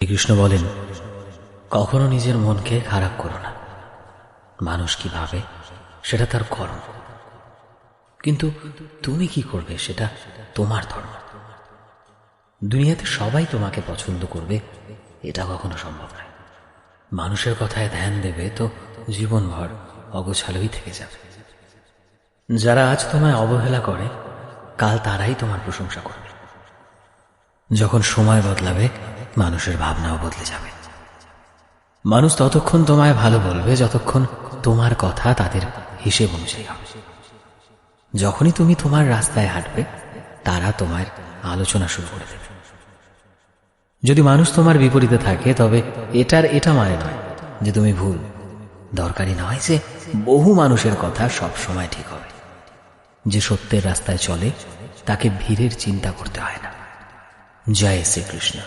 শ্রীকৃষ্ণ বলেন, কখনো নিজের মনকে খারাপ করো না। মানুষ কি ভাবে? সেটা তার কর্ম। কিন্তু তুমি কি করবে? সেটা তোমার ধর্ম। দুনিয়াতে সবাই তোমাকে পছন্দ করবে, এটা কখনো সম্ভব নয়। মানুষের কথায় ধ্যান দেবে তো জীবনভর অগোছালোই থেকে যাবে। যারা আজ তোমায় অবহেলা করে, কাল তারাই তোমার প্রশংসা করবে। যখন সময় বদলাবে মানুষের ভাবনাও বদলে যাবে। মানুষ ততক্ষণ তোমায় ভালো বলবে যতক্ষণ তোমার কথা তাদের হিসেব অনুযায়ী হবে। যখনই তুমি তোমার রাস্তায় হাঁটবে, তারা তোমার আলোচনা শুরু করে দেবে। যদি মানুষ তোমার বিপরীতে থাকে, তবে এটার এটা মানে নয় যে তুমি ভুল। দরকারি নয় যে বহু মানুষের কথা সব সময় ঠিক হবে। যে সত্যের রাস্তায় চলে, তাকে ভিড়ের চিন্তা করতে হয় না। জয় শ্রীকৃষ্ণ।